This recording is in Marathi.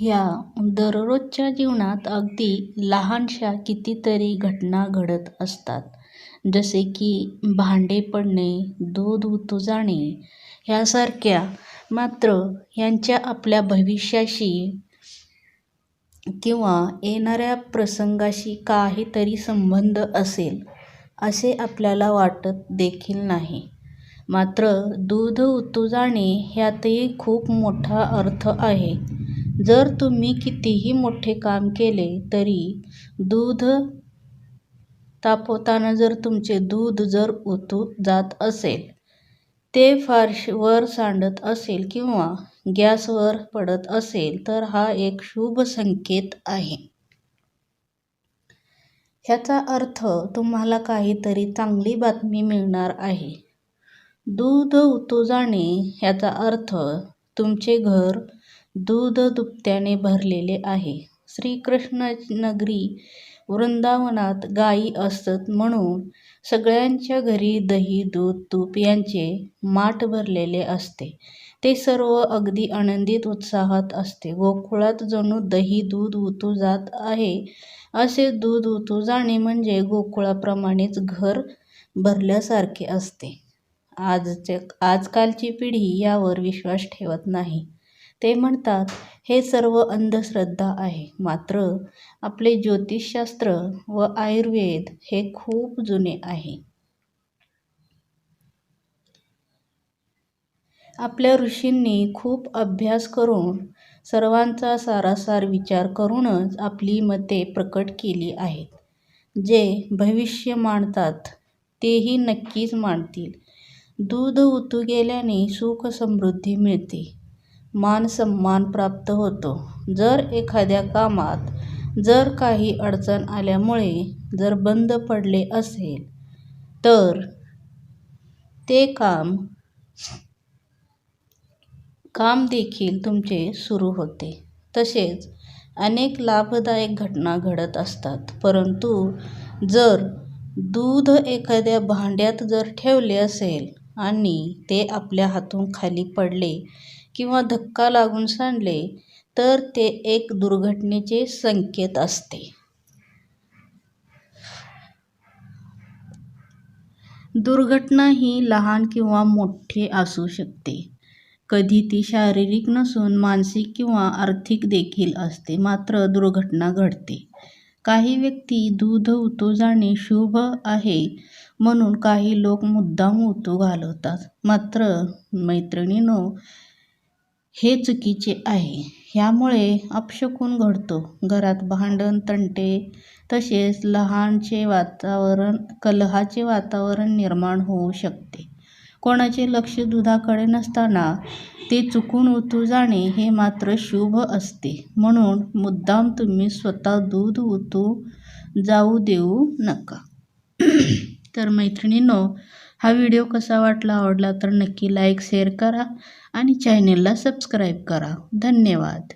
ह्या दररोजच्या जीवनात अगदी लहानशा कितीतरी घटना घडत असतात. जसे की भांडे पडणे, दूध उतू जाणे ह्यासारख्या. मात्र यांच्या आपल्या भविष्याशी किंवा येणाऱ्या प्रसंगाशी काहीतरी संबंध असेल असे आपल्याला वाटत देखील नाही. मात्र दूध उतू जाणे ह्यातही खूप मोठा अर्थ आहे. जर तुम्ही कितीही मोठे काम केले तरी दूध तापवताना जर तुमचे दूध जर उतू जात असेल, ते फारशी वर सांडत असेल किंवा गॅसवर पडत असेल तर हा एक शुभ संकेत आहे. ह्याचा अर्थ तुम्हाला काहीतरी चांगली बातमी मिळणार आहे. दूध उतू जाणे ह्याचा अर्थ तुमचे घर दूध-दुभत्याने भरलेले आहे. श्रीकृष्णनगरी वृंदावनात गायी असत म्हणून सगळ्यांच्या घरी दही, दूध, तूप यांचे माठ भरलेले असते. ते सर्व अगदी आनंदित उत्साहात असते. गोकुळात जणू दही दूध उतू जात आहे असे दूध उतू जाणे म्हणजे गोकुळाप्रमाणेच घर भरल्यासारखे असते. आजकालची पिढी यावर विश्वास ठेवत नाही. ते म्हणतात हे सर्व अंधश्रद्धा आहे. मात्र आपले ज्योतिषशास्त्र व आयुर्वेद हे खूप जुने आहे. आपल्या ऋषींनी खूप अभ्यास करून सर्वांचा सारासार विचार करूनच आपली मते प्रकट केली आहेत. जे भविष्य मांडतात तेही नक्कीच मांडतील. दूध उतू गेल्याने सुख-समृद्धी मिळते. मान-सन्मान प्राप्त होतो. जर एखाद्या कामात जर काही अडचण आल्यामुळे जर बंद पडले असेल तर ते काम देखील तुमचे सुरू होते. तसेच अनेक लाभदायक घटना घडत असतात. परंतु जर दूध एखाद्या भांड्यात जर ठेवले असेल आणि ते आपल्या हातून खाली पडले किंवा धक्का लागून सांडले तर ते एक दुर्घटनेचे संकेत असते. दुर्घटना ही लहान किंवा मोठी असू शकते. कधी ती शारीरिक नसून मानसिक किंवा आर्थिक देखील असते. मात्र दुर्घटना घडते. काही व्यक्ती दूध उतू जाणे शुभ आहे म्हणून काही लोक मुद्दाम उतू घालवतात. मात्र मैत्रिणींनो हे चुकीचे आहे. ह्यामुळे अपशकून घडतो. घरात भांडण, तंटे तसेच लहानचे वातावरण कलहाचे वातावरण निर्माण होऊ शकते. कोणाचे लक्ष दुधाकडे नसताना ते चुकून उतू जाणे हे मात्र शुभ असते. म्हणून मुद्दाम तुम्ही स्वतः दूध उतू जाऊ देऊ नका. तर मैत्रिणींनो हा व्हिडिओ कसा वाटला? आवडला तर नक्की लाईक, शेअर करा आणि चॅनेलला सबस्क्राईब करा. धन्यवाद.